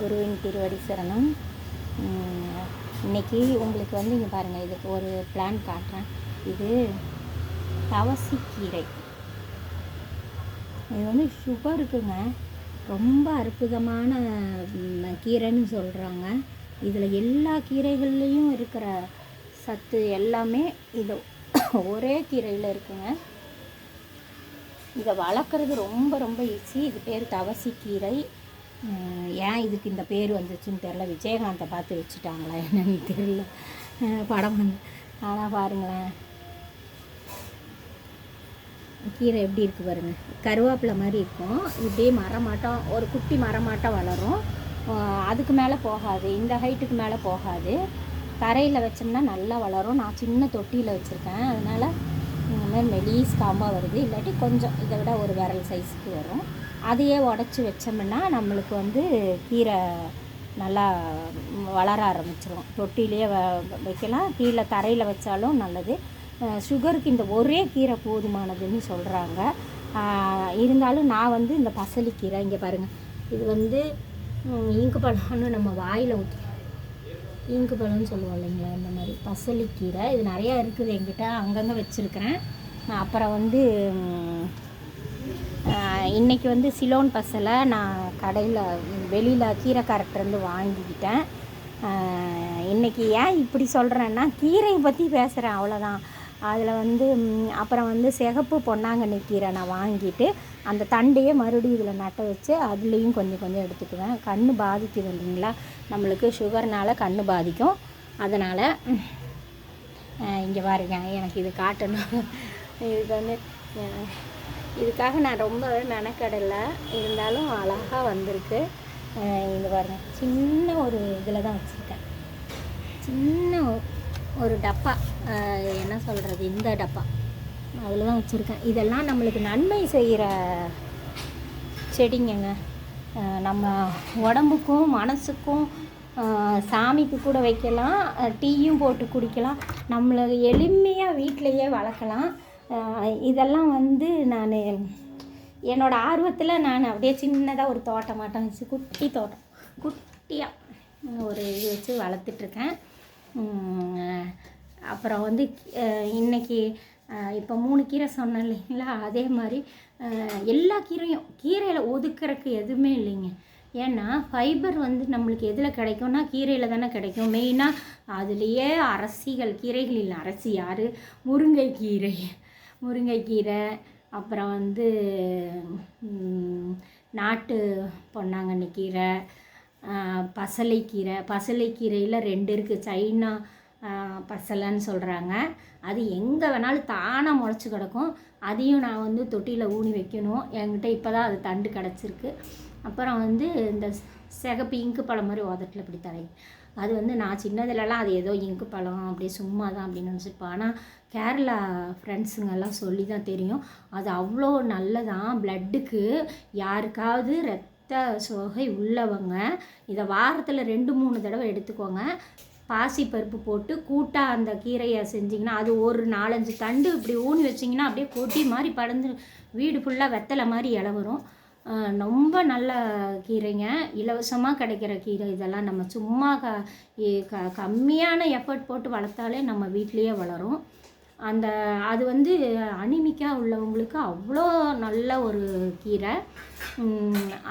குருவின் திருவடி சரணம். இன்றைக்கி இன்னைக்கு உங்களுக்கு வந்து இங்கே பாருங்கள் இதுக்கு ஒரு பிளான் காட்டுறேன். இது தவசிக்கீரை இது வந்து சுகருக்குங்க ரொம்ப அற்புதமான கீரைன்னு சொல்கிறாங்க இதில் எல்லா கீரைகள்லேயும் இருக்கிற சத்து எல்லாமே இது ஒரே கீரையில் இருக்குங்க. இதை வளர்க்குறது ரொம்ப ரொம்ப ஈஸி இது பேர் தவசிக்கீரை கீரை. ஏன் இதுக்கு இந்த பேர் வந்துச்சுன்னு தெரில விஜயகாந்தை பார்த்து வச்சுட்டாங்களா என்னன்னு தெரில படம் வந்து ஆனால் பாருங்களேன். கீரை எப்படி இருக்குது பாருங்கள் கருவேப்பிலை மாதிரி இருக்கும். இப்படியே மரமாட்டம் ஒரு குட்டி மரமாட்டம் வளரும். அதுக்கு மேலே போகாது. இந்த ஹைட்டுக்கு மேலே போகாது. தரையில் வச்சோம்னா நல்லா வளரும். நான் சின்ன தொட்டியில் வச்சுருக்கேன். அதனால் இந்த மாதிரி மெலீஸ் காம்பாக வருது. இல்லாட்டி கொஞ்சம் இதை விட ஒரு விரல் சைஸுக்கு வரும். அதையே உடச்சி வச்சோம்னா நம்மளுக்கு வந்து கீரை நல்லா வளர ஆரம்பிச்சிடும் தொட்டிலே வ வைக்கலாம். கீழே தரையில் வச்சாலும் நல்லது. சுகருக்கு இந்த ஒரே கீரை போதுமானதுன்னு சொல்கிறாங்க இருந்தாலும் நான் வந்து இந்த பசலிக்கீரை இங்கே பாருங்கள் இது வந்து இங்கு பழம்னு நம்ம வாயில் ஊற்றி இங்கு பழம்னு சொல்லுவோம் இல்லைங்களா இந்த மாதிரி பசலிக்கீரை. இது நிறையா இருக்குது என்கிட்ட. அங்கங்கே வச்சுருக்கிறேன். அப்புறம் வந்து இன்றைக்கி வந்து சிலோன் பசலை நான் கடையில் வெளியில் கீரைக்காரர்கிட்டருந்து வாங்கிக்கிட்டேன். இன்றைக்கி ஏன் இப்படி சொல்கிறேன்னா கீரையை பற்றி பேசுகிறேன் அவ்வளோதான் அதில் வந்து அப்புறம் வந்து சிகப்பு பொன்னாங்கண்ணி கீரை நான் வாங்கிட்டு அந்த தண்டையே மறுபடியும் இதில் நட்ட வச்சு அதுலேயும் கொஞ்சம் கொஞ்சம் எடுத்துக்குவேன். கண் பாதிக்குது இல்லைங்களா? நம்மளுக்கு சுகர்னால் கண் பாதிக்கும். அதனால் இங்கே பாருங்க எனக்கு இது காட்டணும். இதுக்கு வந்து இதுக்காக நான் ரொம்பவே மெனக்கடலை. இருந்தாலும் அழகாக வந்திருக்கு. இது பாருங்கள் சின்ன ஒரு இதில் தான் வச்சுருக்கேன். சின்ன ஒரு டப்பா. என்ன சொல்கிறது இந்த டப்பா. அதில் தான் வச்சுருக்கேன். இதெல்லாம் நம்மளுக்கு நன்மை செய்கிற செடிங்கங்க. நம்ம உடம்புக்கும் மனசுக்கும் சாமிக்கு கூட வைக்கலாம். டீயும் போட்டு குடிக்கலாம். நம்மளை எளிமையாக வீட்டிலையே வளர்க்கலாம். இதெல்லாம் வந்து நான் என்னோட ஆர்வத்தில் நான் அப்படியே சின்னதாக ஒரு தோட்டமாட்டம் வச்சு குட்டி தோட்டம். குட்டியாக ஒரு இது வச்சு வளர்த்துட்ருக்கேன். அப்புறம் வந்து இன்றைக்கி இன்னைக்கு இப்போ மூணு கீரை சொன்னேன் இல்லைங்களா? அதே மாதிரி எல்லா கீரையும் கீரையில் ஒதுக்கிறதுக்கு எதுவுமே இல்லைங்க. ஏன்னா ஃபைபர் வந்து நம்மளுக்கு எதில் கிடைக்கும்னா கீரையில் தானே கிடைக்கும். மெயினாக அதுலேயே அரசிகள் கீரைகளில் அரசி யார்? முருங்கைக்கீரை முருங்கைக்கீரை அப்புறம் வந்து நாட்டு பொன்னாங்கண்ணி கீரை பசலைக்கீரை. பசலைக்கீரையில் ரெண்டு இருக்குது சைனா பசலைன்னு சொல்கிறாங்க அது எங்கே வேணாலும் தானாக முளைச்சி கிடக்கும். அதையும் நான் வந்து தொட்டியில் ஊனி வைக்கணும். என்கிட்ட இப்போ தான் அது தண்டு கிடச்சிருக்கு. அப்புறம் வந்து இந்த சிகப்பு இங்கு பழம் மாதிரி உதட்டில் இப்படி தலை அது வந்து நான் சின்னதுலலாம் அது ஏதோ இங்கு பழம் அப்படியே சும்மா தான் அப்படின்னு நினச்சிருப்பேன். ஆனால் கேரளா ஃப்ரெண்ட்ஸுங்கெல்லாம் சொல்லி தான் தெரியும். அது அவ்வளோ நல்லதான். பிளட்டுக்கு யாருக்காவது ரத்த சோகை உள்ளவங்க இதை வாரத்தில் ரெண்டு மூணு தடவை எடுத்துக்கோங்க. பாசி பருப்பு போட்டு கூட்டாக அந்த கீரையை செஞ்சிங்கன்னா அது ஒரு நாலஞ்சு தண்டு இப்படி ஊனி வச்சிங்கன்னா அப்படியே கொட்டி மாதிரி படந்து வீடு ஃபுல்லாக வெத்தலை மாதிரி இலை வரும். ரொம்ப நல்ல கீரைங்க. இலவசமாக கிடைக்கிற கீரை இதெல்லாம் நம்ம சும்மா க க கம்மியான எஃபர்ட் போட்டு வளர்த்தாலே நம்ம வீட்லேயே வளரும். அந்த அது வந்து அனிமிக்காக உள்ளவங்களுக்கு அவ்வளோ நல்ல ஒரு கீரை.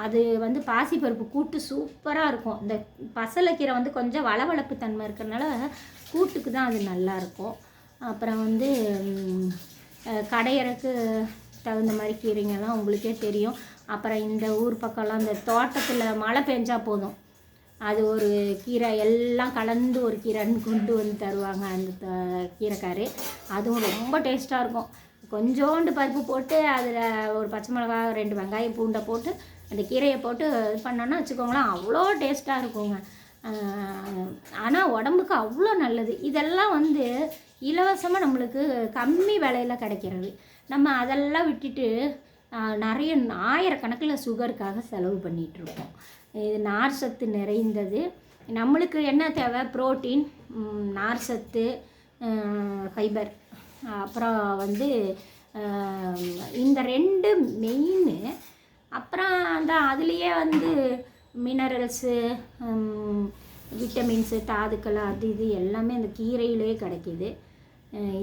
அது வந்து பாசிப்பருப்பு கூட்டு சூப்பராக இருக்கும். இந்த பசலைக்கீரை வந்து கொஞ்சம் வளவளப்பு தன்மை இருக்கிறனால கூட்டுக்கு தான் அது நல்லாயிருக்கும் அப்புறம் வந்து கடையறக்கு தகுந்த மாதிரி கீரைங்கெல்லாம் உங்களுக்கே தெரியும். அப்புறம் இந்த ஊர் பக்கம்லாம் இந்த தோட்டத்தில் மழை பெஞ்சால் போதும். அது ஒரு கீரை எல்லாம் கலந்து ஒரு கீரைன்னு கொண்டு வந்து தருவாங்க அந்த த- கீரைக்காரு. அதுவும் ரொம்ப டேஸ்ட்டாக இருக்கும். கொஞ்சோண்டு பருப்பு போட்டு அதில் ஒரு பச்சை மிளகா ரெண்டு வெங்காயம் பூண்டை போட்டு அந்த கீரையை போட்டு இது பண்ணோன்னா வச்சுக்கோங்களேன் அவ்வளோ டேஸ்ட்டாக இருக்குங்க. ஆனால் உடம்புக்கு அவ்வளோ நல்லது. இதெல்லாம் வந்து இலவசமாக நம்மளுக்கு கம்மி விலையில் கிடைக்கிறது. நம்ம அதெல்லாம் விட்டுட்டு நிறைய ஆயிரக்கணக்கில் சுகருக்காக செலவு பண்ணிகிட்ருக்கோம் இது நார் சத்து நிறைந்தது. நம்மளுக்கு என்ன தேவை? புரோட்டீன் நார் சத்து ஃபைபர். அப்புறம் வந்து இந்த ரெண்டு மெயின். அப்புறம் அந்த அதுலேயே வந்து மினரல்ஸு விட்டமின்ஸு தாதுக்கள் அது இது எல்லாமே அந்த கீரையிலே கிடைக்கிது.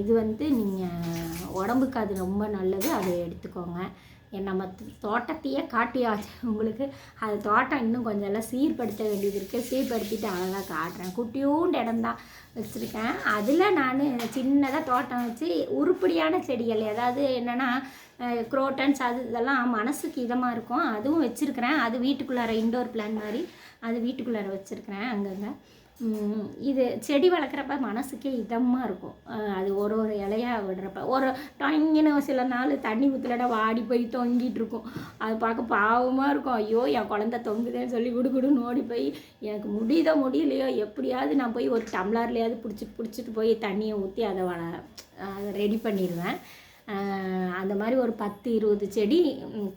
இது வந்து நீங்கள் உடம்புக்கு அது ரொம்ப நல்லது. அதை எடுத்துக்கோங்க. நம்ம தோட்டத்தையே காட்டியாச்சு. உங்களுக்கு அது தோட்டம் இன்னும் கொஞ்சம் எல்லாம் சீர்படுத்த வேண்டியது இருக்குது சீர்படுத்திட்டு அழகாக காட்டுறேன். குட்டியூண்டு இடம்தான் வச்சுருக்கேன். அதில் நான் சின்னதாக தோட்டம் வச்சு உருப்படியான செடிகள் ஏதாவது என்னென்னா குரோட்டன்ஸ் அது இதெல்லாம் மனசுக்கு இதமாக இருக்கும். அதுவும் வச்சுருக்கிறேன். அது வீட்டுக்குள்ளார இண்டோர் பிளான் மாதிரி அது வீட்டுக்குள்ளார வச்சுருக்கிறேன் அங்கங்கே. இது செடி வளர்க்குறப்ப மனசுக்கே இதமாக இருக்கும். அது ஒரு ஒரு விடுறப்ப. ஒரு டொங்கின்னு சில நாள் தண்ணி ஊற்றலடா வாடி போய் தொங்கிட்டு இருக்கும். அது பார்க்க பாவமாக இருக்கும். ஐயோ என் குழந்த தொங்குதேன்னு சொல்லி குடுகுடுன்னு ஓடி போய் எனக்கு முடியுதோ முடியலையோ எப்படியாவது நான் போய் ஒரு டம்ளர்லையாவது பிடிச்சிட்டு பிடிச்சிட்டு போய் தண்ணியை ஊற்றி அதை வள அதை ரெடி பண்ணிடுவேன். அந்த மாதிரி ஒரு பத்து இருபது செடி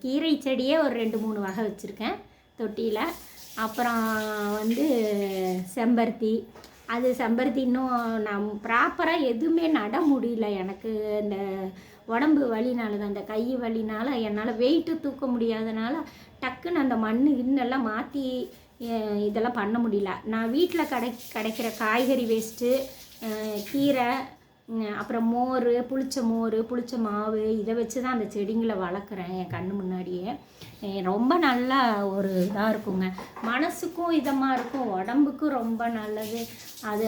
கீரை செடியே ஒரு ரெண்டு மூணு வகை வச்சுருக்கேன் தொட்டியில். அப்புறம் வந்து செம்பருத்தி அது செம்பருத்தி இன்னும் நான் ப்ராப்பராக எதுவுமே நட முடியல. எனக்கு இந்த உடம்பு வலினால தான் அந்த கை வலினால என்னால் வெயிட்டு தூக்க முடியாதனால டக்குன்னு அந்த மண் இன்னெல்லாம் மாற்றி இதெல்லாம் பண்ண முடியல. நான் வீட்டில் கடை கிடைக்கிற காய்கறி வேஸ்ட்டு கீரை அப்புறம் மோர் புளிச்ச மோர் புளிச்ச மாவு இதை வச்சு தான் அந்த செடிங்களை வளர்க்குறேன் என் கண்ணு முன்னாடியே. ரொம்ப நல்லா ஒரு இதாக இருக்குங்க. மனசுக்கும் இதமாக இருக்கும் உடம்புக்கும் ரொம்ப நல்லது. அதை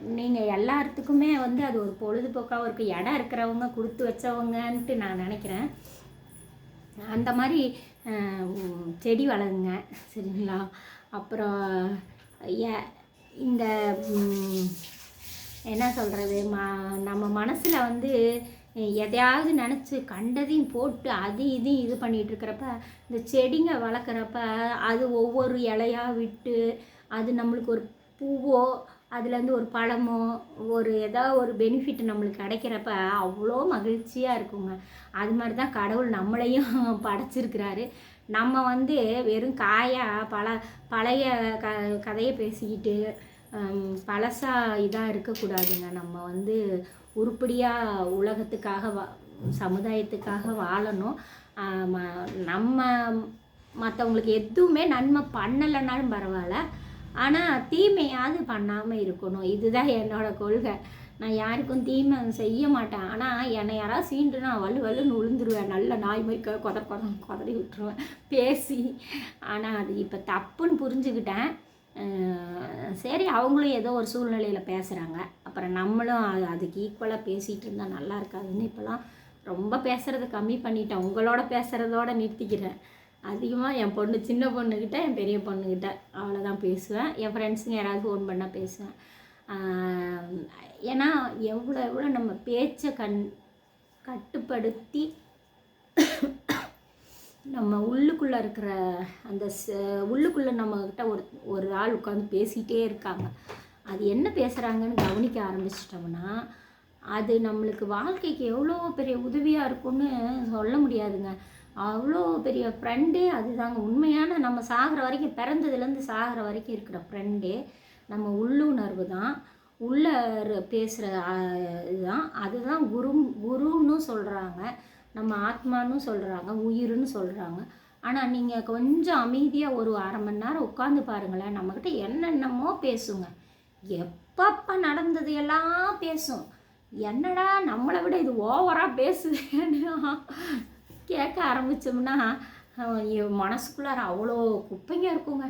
நீங்கள் எல்லாத்துக்குமே வந்து அது ஒரு பொழுதுபோக்காகவும் இருக்கும் இடம் இருக்கிறவங்க கொடுத்து வச்சவங்கன்ட்டு நான் நினைக்கிறேன். அந்த மாதிரி செடி வளருங்க சரிங்களா? அப்புறம் ஏ- இந்த என்ன சொல்கிறது ம நம்ம மனசில் வந்து எதையாவது நினச்சி கண்டதையும் போட்டு அது இதையும் இது பண்ணிகிட்டு இருக்கிறப்ப இந்த செடிங்க வளர்க்குறப்ப அது ஒவ்வொரு இலையா விட்டு அது நம்மளுக்கு ஒரு பூவோ அதுலேருந்து ஒரு பழமோ ஒரு ஏதோ ஒரு பெனிஃபிட் நம்மளுக்கு கிடைக்கிறப்ப அவ்வளோ மகிழ்ச்சியாக இருக்குங்க. அது மாதிரி தான் கடவுள் நம்மளையும் படைச்சிருக்கிறாரு. நம்ம வந்து வெறும் காயாக பல பழைய க கதையை பேசிக்கிட்டு பழசாக இதாக இருக்கக்கூடாதுங்க. நம்ம வந்து உருப்படியாக உலகத்துக்காக வா சமுதாயத்துக்காக வாழணும். நம்ம மற்றவங்களுக்கு எதுவுமே நன்மை பண்ணலைனாலும் பரவாயில்ல. ஆனால் தீமையாவது பண்ணாமல் இருக்கணும். இதுதான் என்னோட கொள்கை. நான் யாருக்கும் தீமை செய்ய மாட்டேன். ஆனால் என்னை யாராவது சீண்டு நான் வலு வலுன்னு உளுந்துருவேன். நல்ல நாய் மாதிரி க- கொத கொத கொதறி விட்டுருவேன். பேசி. ஆனால் அது இப்போ தப்புன்னு புரிஞ்சுக்கிட்டேன். சரி அவங்களும் ஏதோ ஒரு சூழ்நிலையில் பேசுகிறாங்க அப்புறம் நம்மளும் அது அதுக்கு ஈக்குவலாக பேசிகிட்டு இருந்தால் நல்லா இருக்காதுன்னு இப்போலாம் ரொம்ப பேசுகிறத கம்மி பண்ணிட்டேன். உங்களோட பேசுகிறதோட நிறுத்திக்கிறேன். அதிகமாக என் பொண்ணு சின்ன பொண்ணுக்கிட்ட என் பெரிய பொண்ணுக்கிட்ட அவ்வளோதான் பேசுவேன். என் ஃப்ரெண்ட்ஸுங்க யாராவது ஃபோன் பண்ணால் பேசுவேன். ஏன்னா எவ்வளோ எவ்வளோ நம்ம பேச்சை கண் கட்டுப்படுத்தி நம்ம உள்ளுக்குள்ளே இருக்கிற அந்த உள்ளுக்குள்ளே நம்மக்கிட்ட ஒரு ஒரு ஆள் உட்காந்து பேசிகிட்டே இருக்காங்க. அது என்ன பேசுகிறாங்கன்னு கவனிக்க ஆரம்பிச்சிட்டோம்னா அது நம்மளுக்கு வாழ்க்கைக்கு எவ்வளோ பெரிய உதவியாக இருக்கும்னு சொல்ல முடியாதுங்க. அவ்வளோ பெரிய ஃப்ரெண்டே அதுதாங்க. உண்மையான நம்ம சாகிற வரைக்கும் பிறந்ததுலேருந்து சாகிற வரைக்கும் இருக்கிற ஃப்ரெண்டே நம்ம உள்ளுணர்வு தான். உள்ள பேசுகிற இதுதான். அதுதான் குரு குருன்னு சொல்கிறாங்க நம்ம ஆத்மான்னு சொல்கிறாங்க உயிர்னு சொல்கிறாங்க ஆனால் நீங்கள் கொஞ்சம் அமைதியாக ஒரு அரை மணி நேரம் உட்காந்து பாருங்களேன் நம்மக்கிட்ட என்னென்னமோ பேசுங்க. எப்பப்போ நடந்தது எல்லாம் பேசும். என்னடா நம்மளை விட இது ஓவராக பேசுதுன்னு கேட்க ஆரம்பித்தோம்னா மனசுக்குள்ளார அவ்வளோ குப்பைங்க இருக்குங்க.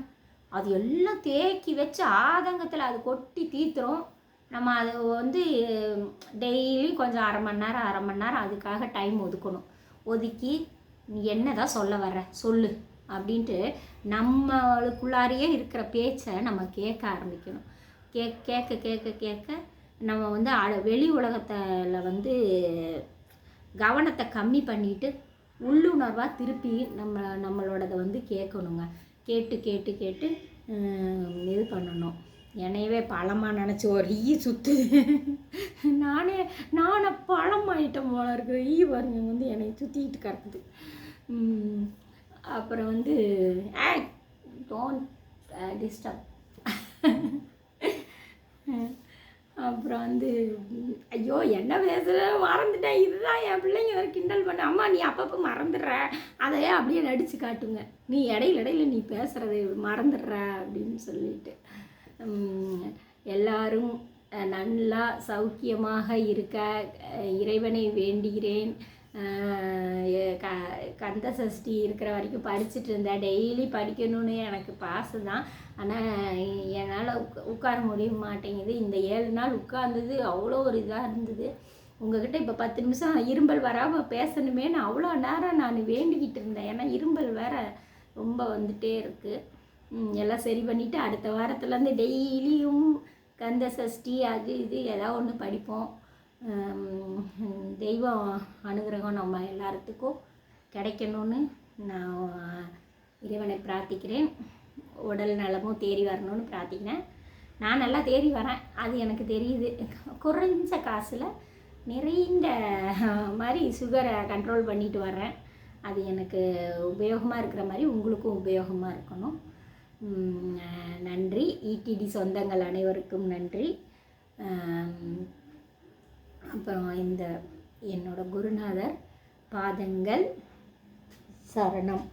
அது எல்லாம் தேக்கி வச்சு ஆதங்கத்தில் அது கொட்டி தீத்துரும். நம்ம அது வந்து டெய்லியும் கொஞ்சம் அரை மணி நேரம் அரை மணி நேரம் அதுக்காக டைம் ஒதுக்கணும். ஒதுக்கி நீ என்னதான் சொல்ல வர்ற? சொல்லு. அப்படின்ட்டு நம்மளுக்குள்ளாரையே இருக்கிற பேச்சை நம்ம கேட்க ஆரம்பிக்கணும். கே கேட்க கேட்க கேட்க நம்ம வந்து அ- வெளி உலகத்தில் வந்து கவனத்தை கம்மி பண்ணிட்டு உள்ளுணர்வாக திருப்பி நம்ம நம்மளோடதை வந்து கேட்கணுங்க. கேட்டு கேட்டு கேட்டு இது பண்ணணும். என்னையவே பழமாக நினச்சி ஒரு ஈ சுத்து. நானே நானே ஐட்டம் போல இருக்கிற ஈ பாருங்க வந்து என்னை சுற்றிக்கிட்டு கிடக்குது. அப்புறம் வந்து ஏ டோன்ட் டிஸ்டர்ப் அப்புறம் வந்து ஐயோ என்ன பேசுகிற மறந்துட்டேன். இதுதான் என் பிள்ளைங்க வேறு கிண்டல் பண்ண. அம்மா நீ அப்பப்போ மறந்துடுற. அதையே அப்படியே நடித்து காட்டுங்க. நீ இடையில இடையில நீ பேசுகிறத மறந்துடுற அப்படின்னு சொல்லிட்டு. எல்லாரும் நல்லா சௌக்கியமாக இருக்க இறைவனை வேண்டுகிறேன். க கந்த சஷ்டி இருக்கிற வரைக்கும் படிச்சுட்டு இருந்தேன். டெய்லி படிக்கணும்னு எனக்கு பாசை தான். ஆனால் என்னால் உட்கா உட்கார முடிய மாட்டேங்குது. இந்த ஏழு நாள் உட்கார்ந்தது அவ்வளோ ஒரு இதாக இருந்தது. உங்ககிட்ட இப்போ பத்து நிமிஷம் இரும்பல் வராமல் பேசணுமேன்னு அவ்வளோ நேரம் நான் வேண்டிக்கிட்டு இருந்தேன். ஏன்னா இரும்பல் வேற ரொம்ப வந்துகிட்டே இருக்குது எல்லாம் சரி பண்ணிவிட்டு அடுத்த வாரத்துலேருந்து டெய்லியும் கந்த சஷ்டி அது இது ஏதாவது ஒன்று படிப்போம். தெய்வம் அனுகிரகம் நம்ம எல்லாத்துக்கும் கிடைக்கணும்னு நான் இறைவனை பிரார்த்திக்கிறேன். உடல் நலமும் தேறி வரணும்னு பிரார்த்திக்கிறேன். நான் நல்லா தேறி வரேன். அது எனக்கு தெரியுது. குறைஞ்ச காசில் நிறைந்த மாதிரி சுகரை கண்ட்ரோல் பண்ணிட்டு வரேன் அது எனக்கு உபயோகமாக இருக்கிற மாதிரி உங்களுக்கும் உபயோகமாக இருக்கணும். நன்றி. இடிடி சொந்தங்கள் அனைவருக்கும் நன்றி. அப்புறம் இந்த என்னோட குருநாதர் பாதங்கள் சரணம்.